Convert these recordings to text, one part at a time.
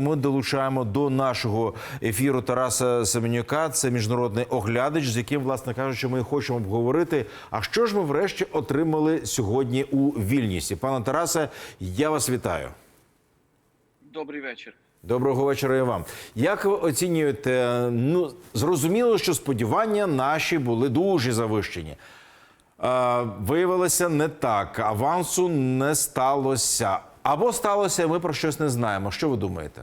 Ми долучаємо до нашого ефіру Тараса Семенюка. Це міжнародний оглядач, з яким, власне кажучи, ми хочемо обговорити. А що ж ми врешті отримали сьогодні у Вільнюсі? Пане Тарасе, я вас вітаю. Добрий вечір. Доброго вечора і вам. Як ви оцінюєте? Ну зрозуміло, що сподівання наші були дуже завищені. Е, виявилося не так. Авансу не сталося. Або сталося, ми про щось не знаємо. Що ви думаєте?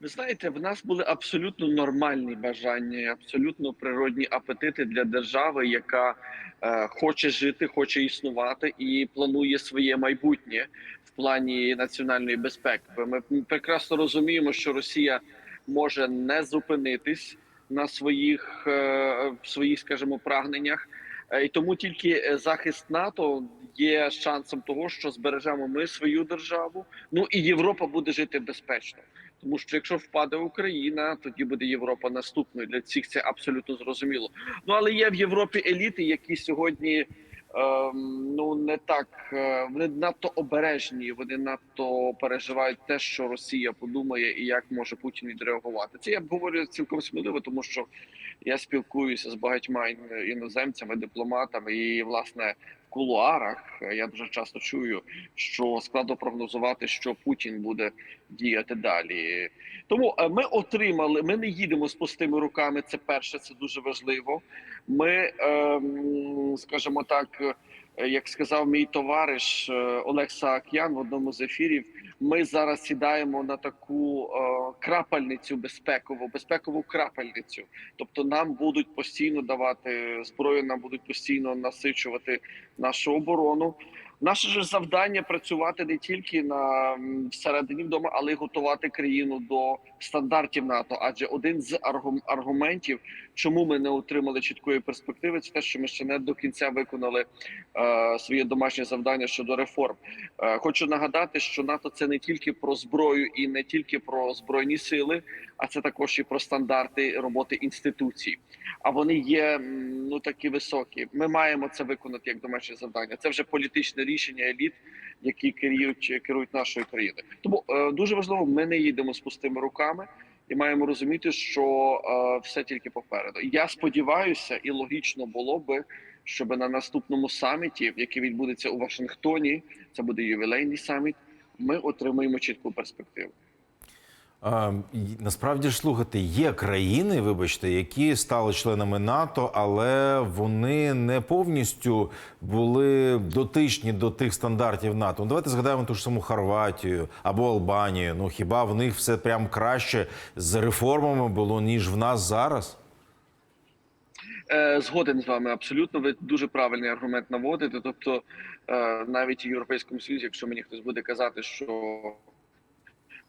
Ви знаєте, в нас були абсолютно нормальні бажання, абсолютно природні апетити для держави, яка е, хоче жити, хоче існувати і планує своє майбутнє в плані національної безпеки. Ми прекрасно розуміємо, що Росія може не зупинитись на своїх, е, своїх, скажімо, прагненнях. Е, І тому тільки е, захист НАТО є шансом того, що збережемо ми свою державу. Ну і Європа буде жити безпечно. Тому що якщо впаде Україна, тоді буде Європа наступною. Для всіх це абсолютно зрозуміло. Ну але є в Європі еліти, які сьогодні ем, ну не так е, вони надто обережні. Вони надто переживають те, що Росія подумає, і як може Путін відреагувати. Це я говорю цілком сміливо, тому що я спілкуюся з багатьма іноземцями, дипломатами, і власне кулуарах я дуже часто чую, що складно прогнозувати, що Путін буде діяти далі. Тому е, ми отримали. Ми не їдемо з пустими руками. Це перше, це дуже важливо. Ми, ем, скажімо так, як сказав мій товариш е, Олег Саакян в одному з ефірів. Ми зараз сідаємо на таку е, крапельницю безпекову, безпекову крапельницю. Тобто нам будуть постійно давати зброю, нам будуть постійно насичувати нашу оборону. Наше ж завдання працювати не тільки на всередині вдома, але й готувати країну до стандартів НАТО. Адже один з аргум- аргументів, чому ми не отримали чіткої перспективи, це те, що ми ще не до кінця виконали е, своє домашнє завдання щодо реформ. Е, хочу нагадати, що НАТО це не тільки про зброю і не тільки про збройні сили, а це також і про стандарти роботи інституцій. А вони є ну такі високі. Ми маємо це виконати як домашнє завдання. Це вже політичне рішення еліт, які керують керують нашою країною. Тому е, дуже важливо, ми не їдемо з пустими руками. І маємо розуміти, що е, все тільки попереду. Я сподіваюся, і логічно було би, щоб на наступному саміті, який відбудеться у Вашингтоні, це буде ювілейний саміт. Ми отримаємо чітку перспективу. Насправді ж слухайте, є країни, вибачте, які стали членами НАТО, але вони не повністю були дотичні до тих стандартів НАТО. Ну, давайте згадаємо ту ж саму Хорватію або Албанію. Ну хіба в них все прям краще з реформами було ніж в нас зараз? Е, Згоден з вами абсолютно. Ви дуже правильний аргумент наводите. Тобто, е, навіть у Європейському Союзі, якщо мені хтось буде казати, що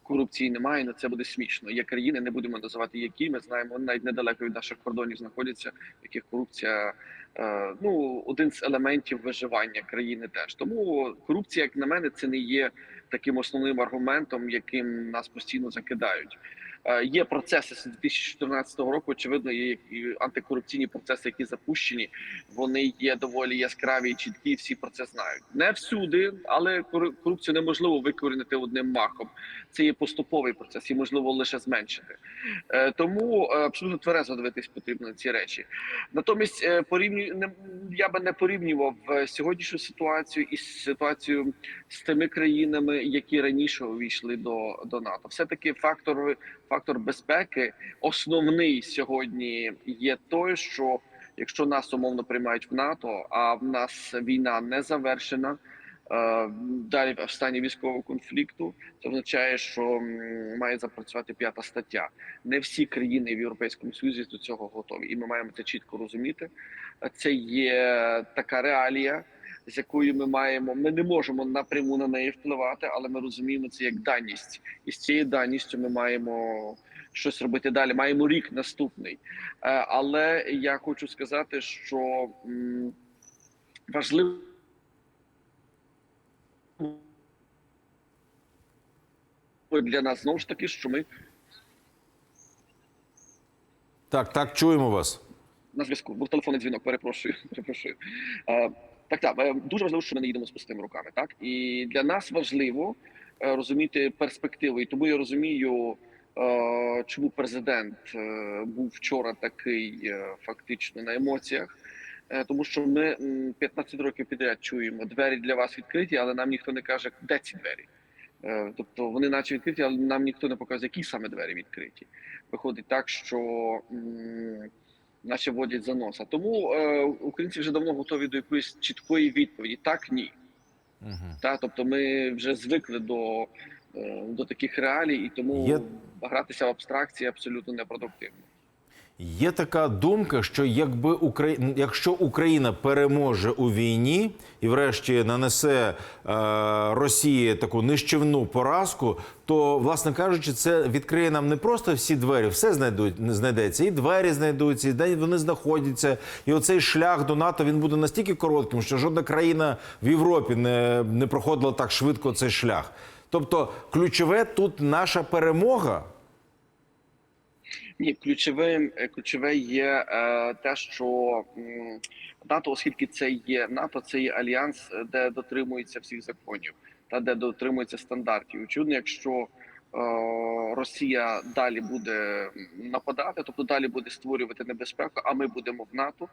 корупції немає, На це буде смішно. Є країни, не будемо називати які. Ми знаємо, вони навіть недалеко від наших кордонів знаходяться, яких корупція е, ну один з елементів виживання країни. Теж тому корупція, як на мене, це не є таким основним аргументом, яким нас постійно закидають. Е, Є процеси з 2014 року. Очевидно, є антикорупційні процеси, які запущені. Вони є доволі яскраві і чіткі. Всі про це знають. Не всюди, але кору- корупцію неможливо викорінити одним махом. Це є поступовий процес, і можливо лише зменшити. Е, Тому е, абсолютно тверезо дивитись потрібно ці речі. Натомість порівнюю не я би не порівнював сьогоднішню ситуацію із ситуацією з тими країнами, які раніше увійшли до, до НАТО. Все таки фактор фактор безпеки основний сьогодні є той, що якщо нас умовно приймають в НАТО, а в нас війна не завершена. е, Далі в стані військового конфлікту це означає, що має запрацювати п'ята стаття. Не всі країни в Європейському Союзі до цього готові, і ми маємо це чітко розуміти. Це є така реалія, з якою ми маємо. Ми не можемо напряму на неї впливати, але ми розуміємо це як даність, і з цією даністю ми маємо щось робити далі. Маємо рік наступний. Е, Але я хочу сказати, що важливо. Для нас знову ж таки, що ми Так, так, чуємо вас. на зв'язку. Був телефонний дзвінок. Перепрошую. Перепрошую. Так, так. е, Дуже важливо, що ми не їдемо з пустими руками. Так і для нас важливо е, розуміти перспективу. І тому я розумію, е, чому президент був вчора такий фактично на емоціях. Тому що ми 15 років підряд чуємо двері для вас відкриті, але нам ніхто не каже, де ці двері. Тобто вони наче відкриті, але нам ніхто не показує, які саме двері відкриті. Виходить так, що наче водять за носа. Тому е, українці вже давно готові до якоїсь чіткої відповіді: так, ні. Угу. Та, тобто ми вже звикли до, е, до таких реалій, і тому Є- гратися в абстракції абсолютно непродуктивно. Є така думка, що якби Украї... якщо Україна переможе у війні і, врешті, нанесе е, Росії таку нищівну поразку, то, власне кажучи, це відкриє нам не просто всі двері, все знайдуть знайдеться, і двері знайдуться, і де вони знаходяться. І оцей шлях до НАТО він буде настільки коротким, що жодна країна в Європі не, не проходила так швидко цей шлях. Тобто, ключове тут наша перемога. Ні, ключовим е, ключове є е, те, що НАТО, оскільки це є НАТО, це є альянс, е, де дотримується всіх законів та де дотримується стандартів. Очевидно, якщо Росія далі буде нападати, тобто далі буде створювати небезпеку, а ми будемо в НАТО.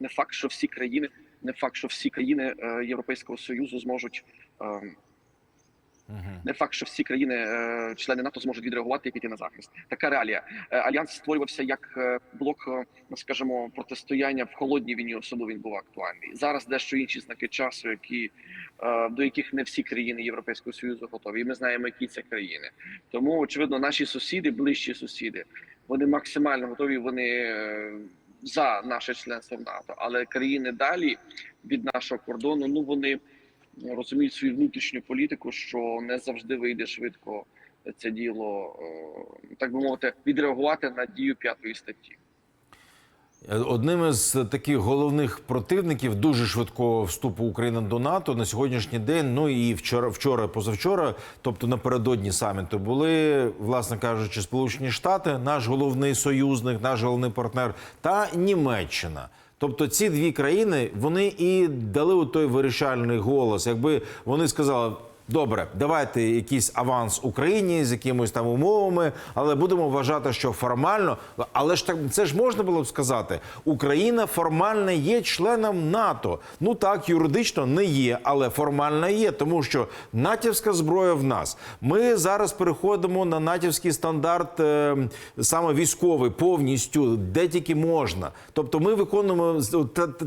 Не факт, що всі країни, не факт, що всі країни Європейського союзу зможуть. Не факт, що всі країни, е, члени НАТО, зможуть відреагувати і піти на захист. Така реалія. Е, Альянс створювався як е, блок, ну, скажімо, протистояння в холодній війні. Особливо він був актуальний. Зараз дещо інші знаки часу, які до яких не всі країни Європейського союзу готові. І ми знаємо, які це країни. Тому очевидно, наші сусіди, ближчі сусіди, вони максимально готові. Вони за наше членство в НАТО, але країни далі від нашого кордону, ну вони розуміють свою внутрішню політику, що не завжди вийде швидко це діло, е, так би мовити, відреагувати на дію п'ятої статті. Одним із таких головних противників дуже швидкого вступу України до НАТО на сьогоднішній день, ну і вчора, вчора, позавчора, тобто напередодні саміту, були, власне кажучи, Сполучені Штати, наш головний союзник, наш головний партнер, та Німеччина. Тобто ці дві країни вони і дали той вирішальний голос. Якби вони сказали. Добре, давайте якийсь аванс Україні з якимись там умовами, але будемо вважати, що формально, але ж так це ж можна було б сказати. Україна формально є членом НАТО. Ну так, юридично не є, але формально є, тому що натівська зброя в нас. Ми зараз переходимо на натівський стандарт е, саме військовий, повністю де тільки можна. Тобто, ми виконуємо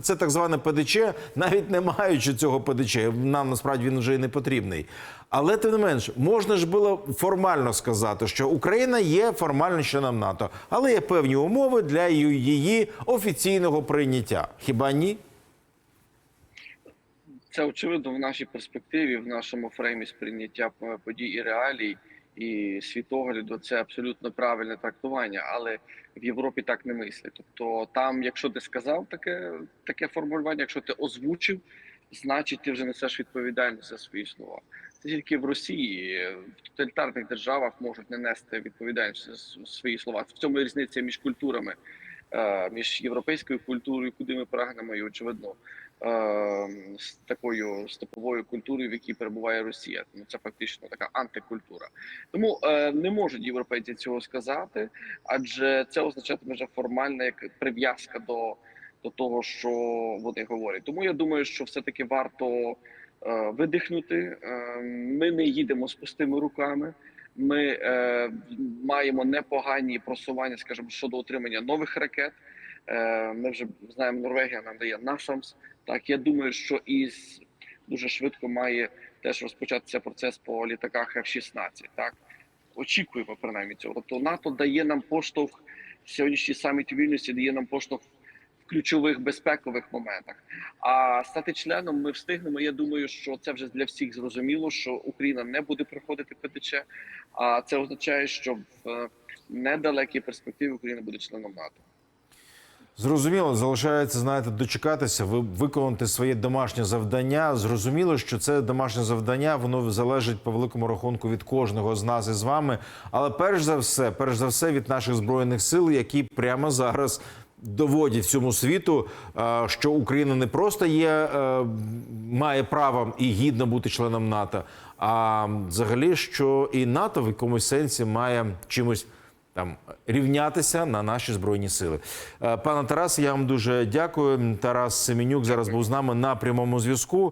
це так зване ПДЧ, навіть не маючи цього ПДЧ. Нам насправді він вже і не потрібний. Але тим не менш, можна ж було формально сказати, що Україна є формально членом НАТО, але є певні умови для її- офіційного прийняття. Хіба ні? Це очевидно в нашій перспективі, в нашому фреймі сприйняття подій і реалій і світогляду. Це абсолютно правильне трактування, але в Європі так не мислять. Тобто, там, якщо ти сказав таке, таке формулювання, якщо ти озвучив, значить ти вже несеш відповідальність за свої слова. Це тільки в Росії, в тоталітарних державах можуть не нести відповідальність за свої слова. В цьому різниця між культурами, е, між європейською культурою, куди ми прагнемо, і очевидно е, з такою степовою культурою, в якій перебуває Росія. Ну це фактично така антикультура. Тому е, не можуть європейці цього сказати, адже це означатиме вже формальна як прив'язка до, до того, що вони говорять. Тому я думаю, що все таки варто е, видихнути. Е, ми не їдемо з пустими руками. Ми е, маємо непогані просування, скажімо, щодо отримання нових ракет. Е, ми вже знаємо, Норвегія нам дає NASAMS. Так, я думаю, що із дуже швидко має теж розпочатися процес по літаках F-16. Так очікуємо принаймні цього. Тобто НАТО дає нам поштовх сьогоднішній саміт вільності, дає нам поштовх ключових безпекових моментах. А стати членом ми встигнемо. Я думаю, що це вже для всіх зрозуміло, що Україна не буде проходити ПТЧ, а це означає, що в е, недалекій перспективі Україна буде членом НАТО. Зрозуміло, залишається, знаєте, дочекатися, ви виконати своє домашнє завдання. Зрозуміло, що це домашнє завдання, воно залежить по великому рахунку від кожного з нас і з вами. Але перш за все, перш за все, від наших збройних сил, які прямо зараз доводять всьому світу, е, що Україна не просто є, е, має право і гідно бути членом НАТО, а взагалі, що і НАТО в якомусь сенсі має чимось там рівнятися на наші збройні сили. Е, Пане Тарасе, я вам дуже дякую. Тарас Семенюк зараз був з нами на прямому зв'язку.